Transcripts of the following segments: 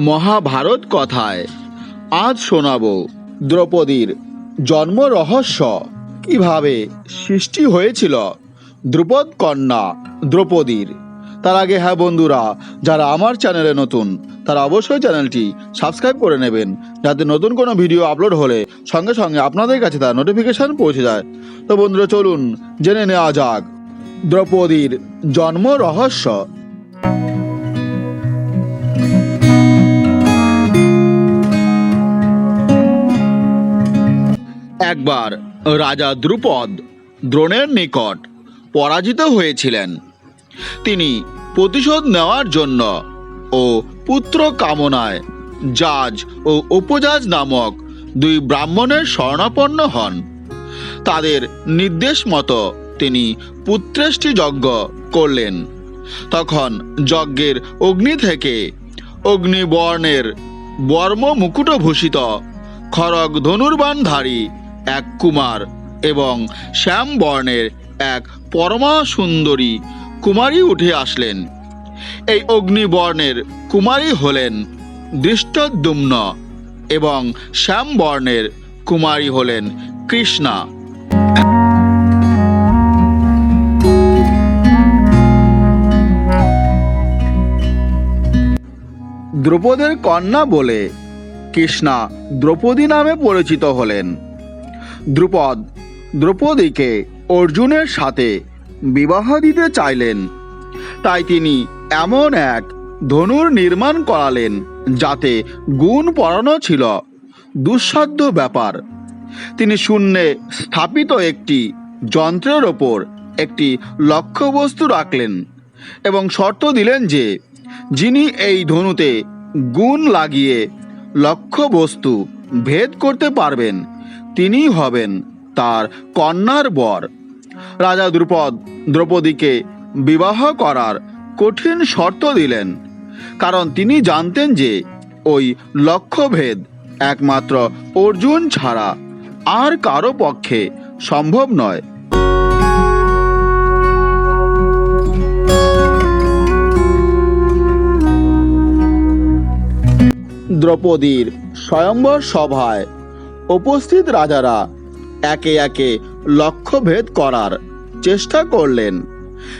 মহাভারত কথায়। আজ শোনাব দ্রৌপদীর জন্ম রহস্য। কীভাবে সৃষ্টি হয়েছিল দ্রুপদ কন্যা দ্রৌপদীর? তার আগে হ্যাঁ বন্ধুরা, যারা আমার চ্যানেলে নতুন, তারা অবশ্যই চ্যানেলটি সাবস্ক্রাইব করে নেবেন, যাতে নতুন কোনো ভিডিও আপলোড হলে সঙ্গে সঙ্গে আপনাদের কাছে তার নোটিফিকেশান পৌঁছে যায়। তো বন্ধুরা, চলুন জেনে নেওয়া যাক দ্রৌপদীর জন্ম রহস্য। একবার রাজা দ্রুপদ দ্রোণের নিকট পরাজিত হয়েছিলেন। তিনি প্রতিশোধ নেওয়ার জন্য ও পুত্র কামনায় জাজ ও উপজাজ নামক দুই ব্রাহ্মণের শরণাপন্ন হন। তাদের নির্দেশ মতো তিনি পুত্রেষ্টি যজ্ঞ করলেন। তখন যজ্ঞের অগ্নি থেকে অগ্নিবর্ণের বর্ম মুকুটভূষিত খড়গ ধনুর্বাণধারী এক কুমার এবং শ্যাম বর্ণের এক পরমা সুন্দরী কুমারী উঠে আসলেন। এই অগ্নিবর্ণের কুমারী হলেন দৃষ্টদ্যুম্ন এবং শ্যাম বর্ণের কুমারী হলেন কৃষ্ণা। দ্রৌপদের কন্যা বলে কৃষ্ণা দ্রৌপদী নামে পরিচিত হলেন। দ্রুপদ, দ্রৌপদীকে অর্জুনের সাথে বিবাহ দিতে চাইলেন। তাই তিনি এমন এক ধনুর নির্মাণ করালেন যাতে গুণ পড়ানো ছিল দুঃসাধ্য ব্যাপার। তিনি শূন্যে স্থাপিত একটি যন্ত্রের ওপর একটি লক্ষ্যবস্তু রাখলেন এবং শর্ত দিলেন যে যিনি এই ধনুতে গুণ লাগিয়ে লক্ষ্যবস্তু ভেদ করতে পারবেন তিনিই হবেন তার কন্যার বর। রাজা দ্রুপদ, দ্রৌপদীকে বিবাহ করার কঠিন শর্ত দিলেন, কারণ তিনি জানতেন যে ওই লক্ষ্যভেদ একমাত্র অর্জুন ছাড়া আর কারও পক্ষে সম্ভব নয়। দ্রৌপদীর স্বয়ম্বর সভায় উপস্থিত রাজারা একে একে লক্ষ্যভেদ করার চেষ্টা করলেন।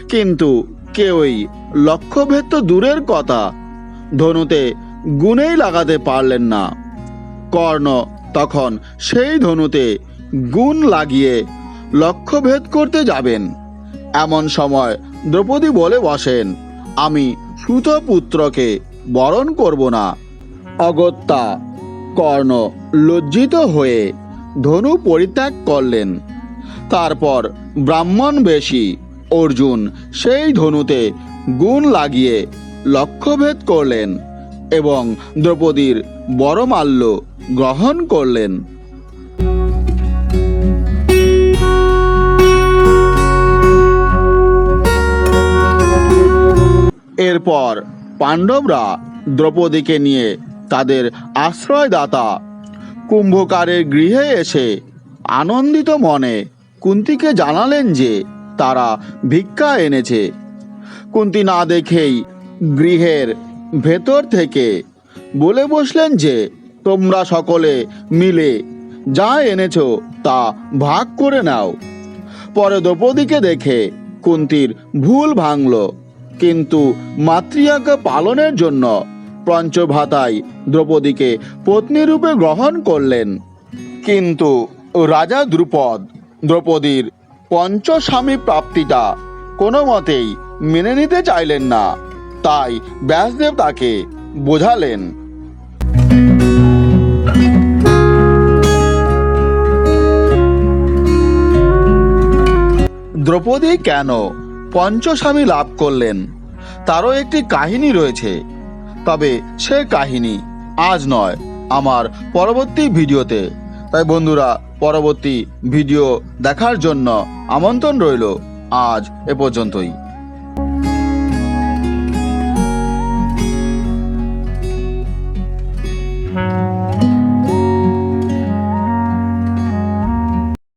কিন্তু কেউই লক্ষ্যভেদ তো দূরের কথা, ধনুতে গুণেই লাগাতে পারলেন না। কর্ণ তখন সেই ধনুতে গুণ লাগিয়ে লক্ষ্যভেদ করতে যাবেন। এমন সময় দ্রৌপদী বলে বসেন, আমি সুতপুত্রকে বরণ করব না। অগত্যা কর্ণ লজ্জিত হয়ে ধনু পরিত্যাগ করলেন। তারপর ব্রাহ্মণ বেশি অর্জুন সেই ধনুতে গুণ লাগিয়ে লক্ষ্যভেদ করলেন এবং দ্রৌপদীর বড়মাল্য গ্রহণ করলেন। এরপর পাণ্ডবরা দ্রৌপদীকে নিয়ে তাদের আশ্রয়দাতা। কুম্ভকারের গৃহে এসে আনন্দিত মনে কুন্তিকে জানালেন যে তারা ভিক্ষা এনেছে। কুন্তি না দেখেই গৃহের ভেতর থেকে বলে বসলেন যে, তোমরা সকলে মিলে যা এনেছো তা ভাগ করে নাও। পরে দ্রৌপদীকে দেখে কুন্তির ভুল ভাঙল। কিন্তু মাতৃয়াকে পালনের জন্য পঞ্চভাতায় দ্রৌপদীকে পত্নীরূপে গ্রহণ করলেন। কিন্তু রাজা দ্রুপদ দ্রৌপদীর পঞ্চস্বামী প্রাপ্তিটা কোনো মতেই মেনে নিতে চাইলেন না। তাই ব্যাসদেব তাকে বোঝালেন। দ্রৌপদী কেন পঞ্চস্বামী লাভ করলেন? তারও একটি কাহিনী রয়েছে। তবে সে কাহিনী আজ নয়, আমার পরবর্তী ভিডিওতে। তাই বন্ধুরা, পরবর্তী ভিডিও দেখার জন্য আমন্ত্রণ রইল আজ এ পর্যন্তই।